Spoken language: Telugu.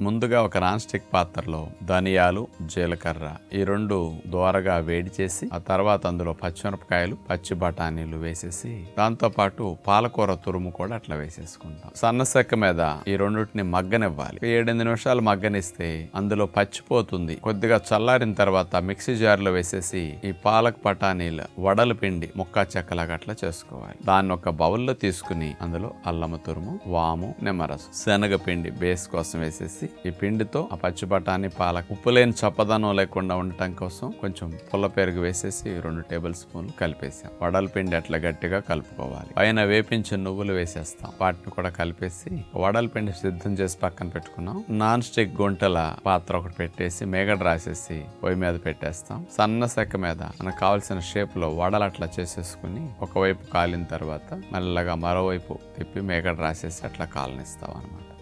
ముందుగా ఒక నాన్ స్టిక్ పాత్రలో ధనియాలు జీలకర్ర ఈ రెండు దోరగా వేడి చేసి ఆ తర్వాత అందులో పచ్చిమిరపకాయలు పచ్చి బఠానీలు వేసేసి దాంతో పాటు పాలకూర తురుము కూడా అట్లా వేసేసుకుంటాం. సన్నసెక్క మీద ఈ రెండింటిని మగ్గనివ్వాలి. ఏడెనిమిది నిమిషాలు మగ్గనిస్తే అందులో పచ్చిపోతుంది కొద్దిగా చల్లారిన తర్వాత మిక్సీ జార్లో వేసేసి ఈ పాలక్ బఠానీల వడలు పిండి ముక్కా చెక్కలాగా అట్లా చేసుకోవాలి. దాన్ని ఒక బౌల్లో తీసుకుని అందులో అల్లము తురుము వాము నిమ్మరసం శనగపిండి బేస్ కోసం వేసేసి ఈ పిండితో ఆ పచ్చి బఠానీ ఉప్పు లేని చప్పదనం లేకుండా ఉండటం కోసం కొంచెం పుల్ల పెరుగు వేసేసి రెండు టేబుల్ స్పూన్లు కలిపేసాం వడల పిండి అట్లా గట్టిగా కలుపుకోవాలి. పైన వేపించిన నువ్వులు వేసేస్తాం. వాటిని కూడా కలిపేసి వడల పిండి సిద్ధం చేసి పక్కన పెట్టుకున్నాం. నాన్ స్టిక్ గుంటల పాత్ర ఒకటి పెట్టేసి మేగడ రాసేసి పొయ్యి మీద పెట్టేస్తాం. సన్న సెక్క మీద మనకు కావాల్సిన షేప్లో వడలు అట్లా చేసేసుకుని ఒకవైపు కాలిన తర్వాత మెల్లగా మరోవైపు తిప్పి మేగడ రాసేసి అట్లా కాలనిస్తాం అనమాట